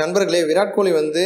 நண்பர்களே விராட் கோலி வந்து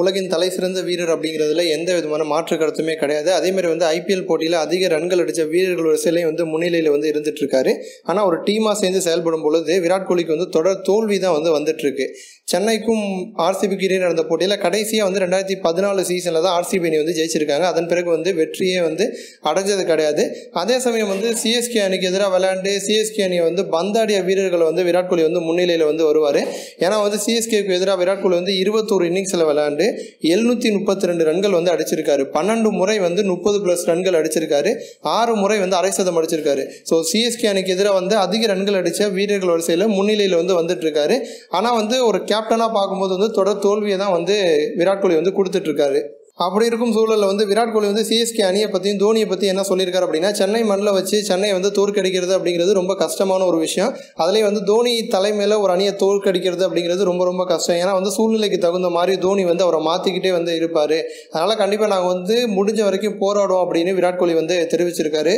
உலகின் தலை சிறந்த வீரர் அப்படிங்கிறதுல எந்த விதமான மாற்று கருத்துமே கிடையாது. அதேமாதிரி வந்து ஐபிஎல் போட்டியில் அதிக ரன்கள் அடித்த வீரர்கள் வரிசையிலையும் வந்து முன்னிலையில் வந்து இருந்துட்டு இருக்காரு. ஆனால் ஒரு டீமாக சேர்ந்து செயல்படும் பொழுது விராட் கோலிக்கு வந்து தொடர் தோல்வி தான் வந்து வந்துட்டு இருக்கு. சென்னைக்கும் ஆர்சிபிக்கு இடையே நடந்த போட்டியில் கடைசியாக வந்து ரெண்டாயிரத்தி பதினாலு சீசனில் தான் ஆர்சிபி அணி வந்து ஜெயிச்சிருக்காங்க. அதன் பிறகு வந்து வெற்றியே வந்து அடைஞ்சது கிடையாது. அதே சமயம் வந்து சிஎஸ்கே அணிக்கு எதிராக விளையாண்டு சிஎஸ்கே அணியை வந்து பந்தாடிய வீரர்களை வந்து விராட் கோலி வந்து முன்னிலையில் வந்து வருவார். ஏன்னா வந்து சிஎஸ்கேக்கு எதிராக விராட் கோலி வந்து இருபத்தோரு இன்னிங்ஸில் விளையாண்டு எழுநூற்றி முப்பத்தி ரெண்டு ரன்கள் வந்து அடிச்சிருக்காரு. பன்னெண்டு முறை வந்து முப்பது ப்ளஸ் ரன்கள் அடிச்சிருக்காரு. ஆறு முறை வந்து அரை சதம் அடிச்சிருக்காரு. ஸோ சிஎஸ்கே அணிக்கு எதிராக வந்து அதிக ரன்கள் அடித்த வீரர்கள் வரிசையில் முன்னிலையில் வந்து வந்துட்டு இருக்காரு. ஆனால் வந்து ஒரு கேப் கேப்டனாக பார்க்கும்போது வந்து தொடர் தோல்வியை தான் வந்து விராட் கோலி வந்து கொடுத்துட்ருக்காரு. அப்படி இருக்கும் சூழலில் வந்து விராட் கோலி வந்து சிஎஸ்கே அணியை பற்றியும் தோனியை பற்றி என்ன சொல்லியிருக்காரு அப்படின்னா சென்னை மண்ணில் வச்சு சென்னையை வந்து தோற்கடிக்கிறது அப்படிங்கிறது ரொம்ப கஷ்டமான ஒரு விஷயம். அதுலேயும் வந்து தோனி தலைமையில் ஒரு அணியை தோற்கடிக்கிறது அப்படிங்கிறது ரொம்ப ரொம்ப கஷ்டம். ஏன்னா வந்து சூழ்நிலைக்கு தகுந்த மாதிரி தோனி வந்து அவரை மாற்றிக்கிட்டே வந்து இருப்பார். அதனால் கண்டிப்பாக நாங்கள் வந்து முடிஞ்ச வரைக்கும் போராடுவோம் அப்படின்னு விராட் கோலி வந்து தெரிவிச்சிருக்காரு.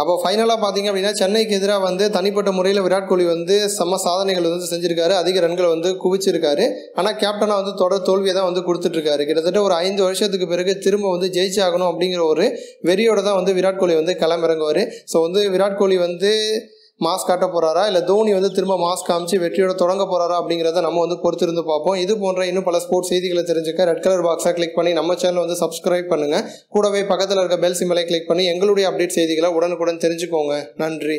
அப்போ ஃபைனலாக பார்த்தீங்க அப்படின்னா சென்னைக்கு எதிராக வந்து தனிப்பட்ட முறையில் விராட் கோலி வந்து செம்ம சாதனைகள் வந்து செஞ்சிருக்காரு. அதிக ரன்களை வந்து குவிச்சிருக்காரு. ஆனால் கேப்டனாக வந்து தொடர் தோல்வியை தான் வந்து கொடுத்துட்ருக்காரு. கிட்டத்தட்ட ஒரு ஐந்து வருஷத்துக்கு பிறகு திரும்ப வந்து ஜெயிச்சாகணும் அப்படிங்கிற ஒரு வெறியோட தான் வந்து விராட் கோலி வந்து களமிறங்குவார். ஸோ வந்து விராட் கோலி வந்து மாஸ் காட்ட போகிறாரா இல்லை தோனி வந்து திரும்ப மாஸ் காமிச்சு வெற்றியோட தொடங்க போகிறாரா அப்படிங்கிறத நம்ம வந்து பொறுத்திருந்து பார்ப்போம். இது போன்ற இன்னும் பல ஸ்போர்ட்ஸ் செய்திகளை தெரிஞ்சுக்க ரெட் கலர் பாக்ஸாக கிளிக் பண்ணி நம்ம சேனலை வந்து சப்ஸ்கிரைப் பண்ணுங்கள் கூடவே பக்கத்தில் இருக்க பெல் சிம்பலை கிளிக் பண்ணி எங்களுடைய அப்டேட் செய்திகளை உடனுக்குடன் தெரிஞ்சுக்கோங்க. நன்றி.